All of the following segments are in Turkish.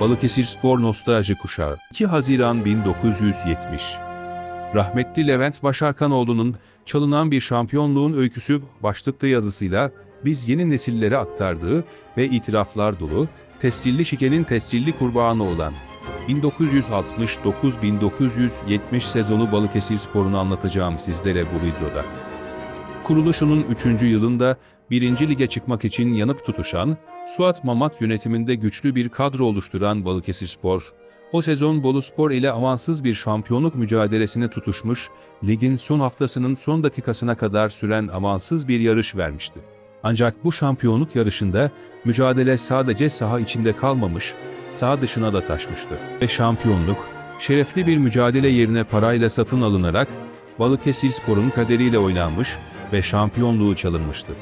Balıkesir Spor Nostalji Kuşağı 2 Haziran 1970 Rahmetli Levent Başarkanoğlu'nun çalınan bir şampiyonluğun öyküsü başlıklı yazısıyla biz yeni nesillere aktardığı ve itiraflar dolu, tescilli şikenin tescilli kurbanı olan 1969-1970 sezonu Balıkesir Spor'unu anlatacağım sizlere bu videoda. Kuruluşunun 3. yılında 1. lige çıkmak için yanıp tutuşan, Suat Mamat yönetiminde güçlü bir kadro oluşturan Balıkesirspor, o sezon Boluspor ile avansız bir şampiyonluk mücadelesine tutuşmuş, ligin son haftasının son dakikasına kadar süren avansız bir yarış vermişti. Ancak bu şampiyonluk yarışında mücadele sadece saha içinde kalmamış, saha dışına da taşmıştı. Ve şampiyonluk, şerefli bir mücadele yerine parayla satın alınarak Balıkesirspor'un kaderiyle oynanmış ve şampiyonluğu çalınmıştı.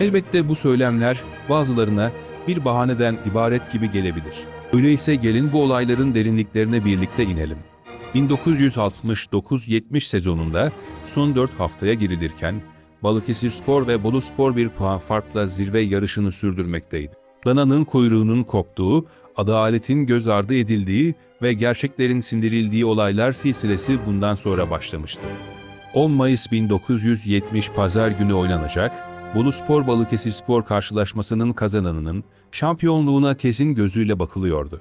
Elbette bu söylemler bazılarına bir bahaneden ibaret gibi gelebilir. Öyleyse gelin bu olayların derinliklerine birlikte inelim. 1969-70 sezonunda son 4 haftaya girilirken Balıkesirspor ve Boluspor bir puan farkla zirve yarışını sürdürmekteydi. Dananın kuyruğunun koptuğu, adaletin göz ardı edildiği ve gerçeklerin sindirildiği olaylar silsilesi bundan sonra başlamıştı. 10 Mayıs 1970 Pazar günü oynanacak, Boluspor Balıkesirspor karşılaşmasının kazananının şampiyonluğuna kesin gözüyle bakılıyordu.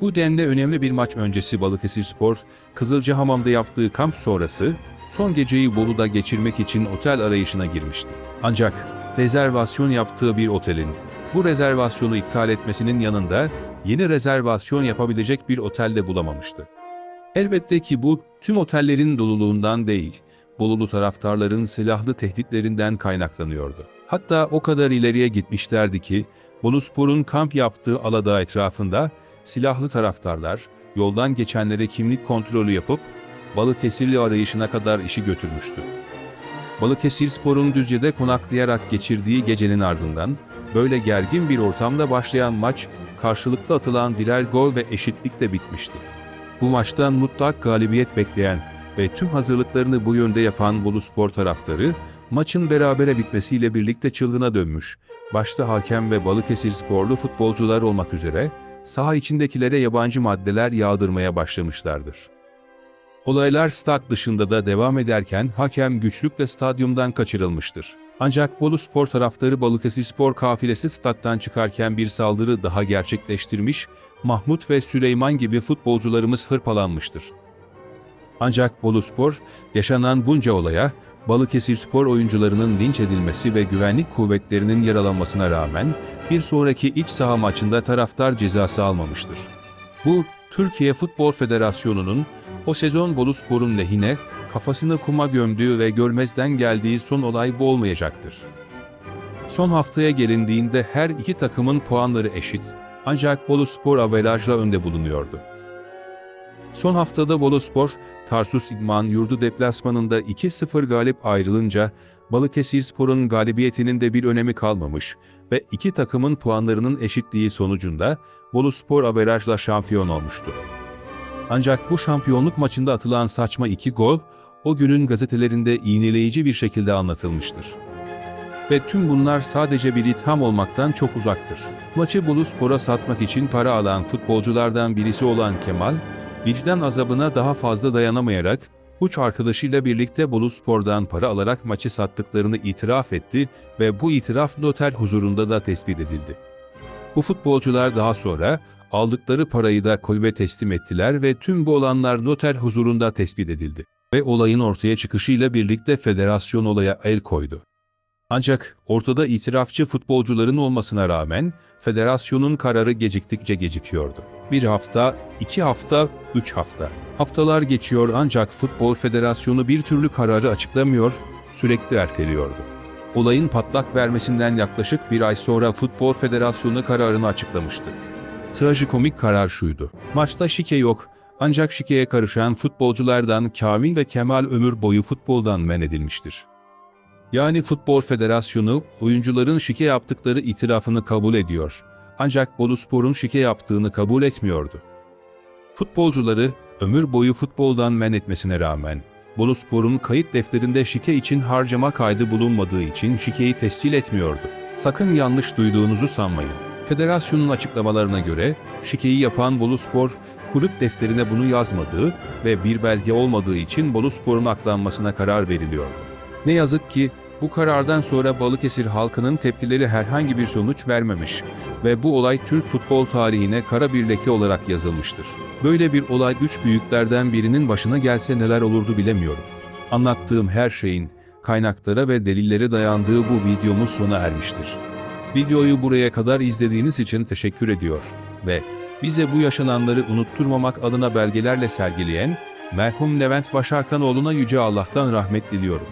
Bu denli önemli bir maç öncesi Balıkesirspor, Kızılcahamam'da yaptığı kamp sonrası son geceyi Bolu'da geçirmek için otel arayışına girmişti. Ancak rezervasyon yaptığı bir otelin bu rezervasyonu iptal etmesinin yanında yeni rezervasyon yapabilecek bir otelde bulamamıştı. Elbette ki bu tüm otellerin doluluğundan değil, Bolulu taraftarların silahlı tehditlerinden kaynaklanıyordu. Hatta o kadar ileriye gitmişlerdi ki, Boluspor'un kamp yaptığı Aladağ etrafında silahlı taraftarlar yoldan geçenlere kimlik kontrolü yapıp Balıkesirli arayışına kadar işi götürmüştü. Balıkesirspor'un Düzce'de konaklayarak geçirdiği gecenin ardından böyle gergin bir ortamda başlayan maç karşılıklı atılan birer gol ve eşitlikle bitmişti. Bu maçtan mutlak galibiyet bekleyen ve tüm hazırlıklarını bu yönde yapan Boluspor taraftarı, maçın berabere bitmesiyle birlikte çılgına dönmüş, başta hakem ve Balıkesir sporlu futbolcular olmak üzere, saha içindekilere yabancı maddeler yağdırmaya başlamışlardır. Olaylar stat dışında da devam ederken hakem güçlükle stadyumdan kaçırılmıştır. Ancak Bolu Spor taraftarı Balıkesir Spor kafilesi stat'tan çıkarken bir saldırı daha gerçekleştirmiş, Mahmut ve Süleyman gibi futbolcularımız hırpalanmıştır. Ancak Boluspor, yaşanan bunca olaya, Balıkesirspor oyuncularının linç edilmesi ve güvenlik kuvvetlerinin yaralanmasına rağmen bir sonraki iç saha maçında taraftar cezası almamıştır. Bu, Türkiye Futbol Federasyonu'nun o sezon Boluspor'un lehine kafasını kuma gömdüğü ve görmezden geldiği son olay bu olmayacaktır. Son haftaya gelindiğinde her iki takımın puanları eşit, ancak Boluspor averajla önde bulunuyordu. Son haftada Boluspor, Tarsus İdman Yurdu deplasmanında 2-0 galip ayrılınca Balıkesirspor'un galibiyetinin de bir önemi kalmamış ve iki takımın puanlarının eşitliği sonucunda Boluspor averajla şampiyon olmuştu. Ancak bu şampiyonluk maçında atılan saçma iki gol, o günün gazetelerinde iğneleyici bir şekilde anlatılmıştır. Ve tüm bunlar sadece bir itham olmaktan çok uzaktır. Maçı Boluspor'a satmak için para alan futbolculardan birisi olan Kemal, vicdan azabına daha fazla dayanamayarak, uç arkadaşıyla birlikte Boluspor'dan para alarak maçı sattıklarını itiraf etti ve bu itiraf noter huzurunda da tespit edildi. Bu futbolcular daha sonra aldıkları parayı da kulübe teslim ettiler ve tüm bu olanlar noter huzurunda tespit edildi. Ve olayın ortaya çıkışıyla birlikte federasyon olaya el koydu. Ancak ortada itirafçı futbolcuların olmasına rağmen federasyonun kararı geciktikçe gecikiyordu. Bir hafta, iki hafta, üç hafta. Haftalar geçiyor ancak Futbol Federasyonu bir türlü kararı açıklamıyor, sürekli erteliyordu. Olayın patlak vermesinden yaklaşık bir ay sonra Futbol Federasyonu kararını açıklamıştı. Trajikomik karar şuydu. Maçta şike yok, ancak şikeye karışan futbolculardan Kamil ve Kemal ömür boyu futboldan men edilmiştir. Yani Futbol Federasyonu oyuncuların şike yaptıkları itirafını kabul ediyor. Ancak Boluspor'un şike yaptığını kabul etmiyordu. Futbolcuları ömür boyu futboldan men etmesine rağmen Boluspor'un kayıt defterinde şike için harcama kaydı bulunmadığı için şikeyi tescil etmiyordu. Sakın yanlış duyduğunuzu sanmayın. Federasyonun açıklamalarına göre şikeyi yapan Boluspor, kulüp defterine bunu yazmadığı ve bir belge olmadığı için Boluspor'un aklanmasına karar veriliyordu. Ne yazık ki bu karardan sonra Balıkesir halkının tepkileri herhangi bir sonuç vermemiş ve bu olay Türk futbol tarihine kara bir leke olarak yazılmıştır. Böyle bir olay üç büyüklerden birinin başına gelse neler olurdu bilemiyorum. Anlattığım her şeyin kaynaklara ve delillere dayandığı bu videomuz sona ermiştir. Videoyu buraya kadar izlediğiniz için teşekkür ediyor ve bize bu yaşananları unutturmamak adına belgelerle sergileyen merhum Levent Başarkanoğlu'na Yüce Allah'tan rahmet diliyorum.